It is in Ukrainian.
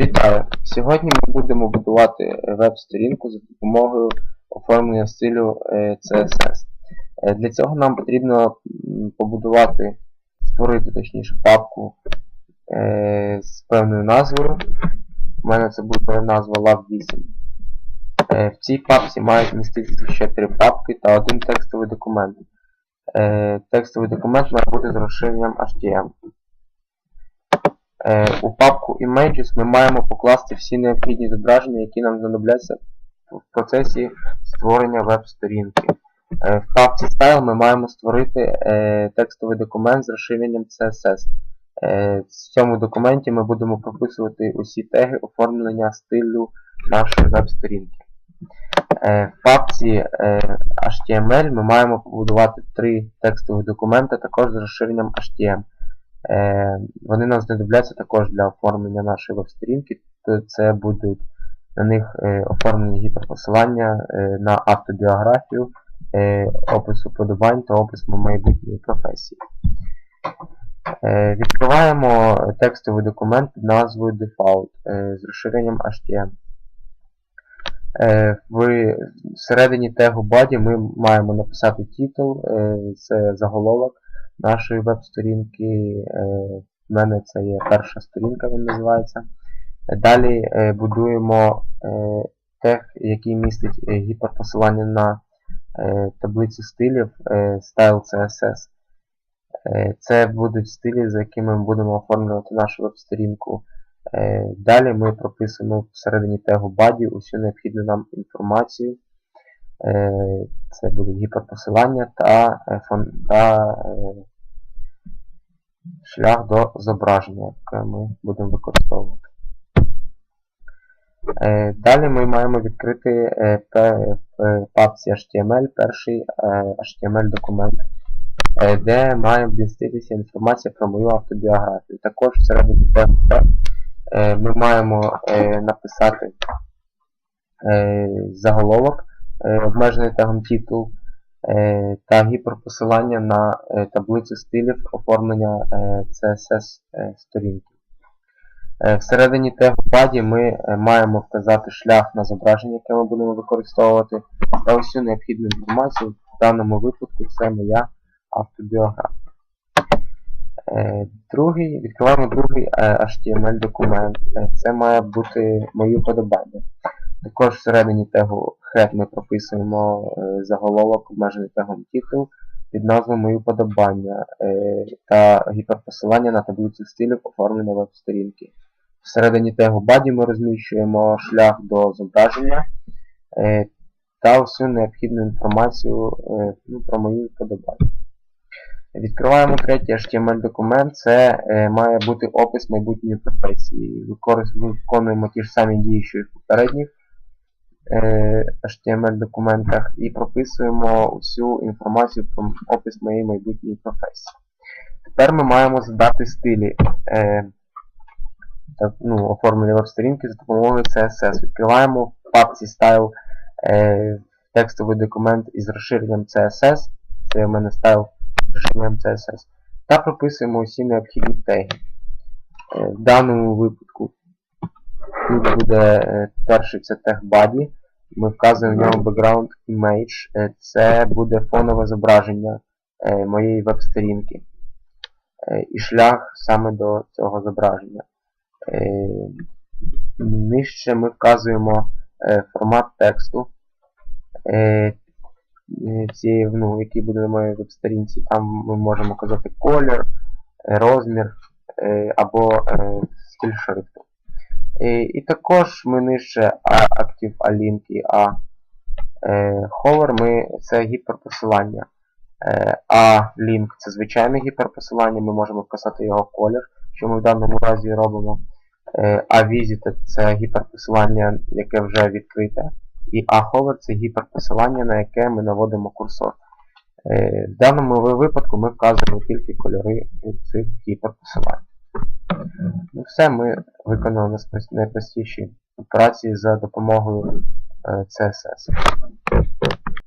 Вітаю! Сьогодні ми будемо будувати е, веб-сторінку за допомогою оформлення стилю е, CSS. Е, Для цього нам потрібно побудувати, створити точніше папку е, з певною назвою. У мене це буде назва Lab8. Е, В цій папці мають міститися ще три папки та один текстовий документ. Е, Текстовий документ має бути з розширенням HTML. Е, У папку Images ми маємо покласти всі необхідні зображення, які нам знадобляться в процесі створення веб-сторінки. Е, В папці Style ми маємо створити е, текстовий документ з розширенням CSS. В цьому документі ми будемо прописувати усі теги оформлення стилю нашої веб-сторінки. В папці HTML ми маємо побудувати три текстові документи також з розширенням HTML. Е, Вони нам знадобляться також для оформлення нашої веб-сторінки. Це будуть на них е, оформлені гіперпосилання е, на автобіографію, опис уподобань та опис майбутньої професії. Відкриваємо текстовий документ під назвою Default з розширенням HTML. В середині тегу body ми маємо написати титул, це заголовок нашої веб-сторінки. Е, В мене це є перша сторінка, він називається. Е, Далі е, будуємо е, тег, який містить е, гіперпосилання на е, таблицю стилів е, Style CSS. Е, Це будуть стилі, за якими ми будемо оформлювати нашу веб-сторінку. Е, Далі ми прописуємо всередині тегу body усю необхідну нам інформацію. Е, Це будуть гіперпосилання та, е, та е, шлях до зображення, яке ми будемо використовувати. Далі ми маємо відкрити в папці HTML перший HTML документ, е, де має вміститися інформація про мою автобіографію. Також всередині е, ми маємо написати заголовок, обмежений тегом титул е, та гіперпосилання на е, таблицю стилів оформлення е, CSS е, сторінки. Е, Всередині body ми е, маємо вказати шлях на зображення, яке ми будемо використовувати, та усю необхідну інформацію. В даному випадку це моя автобіографія. Е, відкриваємо другий е, HTML документ. Е, Це має бути мої вподобання. Також всередині тегу head ми прописуємо е, заголовок обмежений тегом title під назвою Мої вподобання е, та гіперпосилання на таблицю стилів оформлення веб-сторінки. Всередині тегу body ми розміщуємо шлях до зображення е, та всю необхідну інформацію ну, про мої вподобання. Відкриваємо третій HTML документ, це е, має бути опис майбутньої професії. Виконуємо ті ж самі дії, що і в попередніх HTML документах і прописуємо усю інформацію про опис моєї майбутньої професії. Тепер ми маємо задати стилі е, так, ну, оформлення веб-сторінки за допомогою CSS. Відкриваємо в папці Style е, текстовий документ із розширенням CSS. Це у мене Style з розширенням CSS. Та прописуємо усі необхідні теги. Е, в даному випадку тут буде е, перший це body. Ми вказуємо в ньому background image. Е, Це буде фонове зображення е, моєї веб-сторінки. І шлях саме до цього зображення. Нижче ми вказуємо формат тексту, цієї, ну, який буде на моїй веб-сторінці. Там ми можемо казати колір, розмір або стиль шрифту. І, і також ми нижче а, Active A Link і A е, Hover ми, це гіперпосилання. Е, а link це звичайне гіперпосилання, ми можемо вказати його колір, що ми в даному разі робимо. Е, а Visit це гіперпосилання, яке вже відкрите. І A-Hover це гіперпосилання, на яке ми наводимо курсор. Е, В даному випадку ми вказуємо тільки кольори цих гіперпосилань. Ну все, ми виконали найпростіші операції за допомогою е, CSS.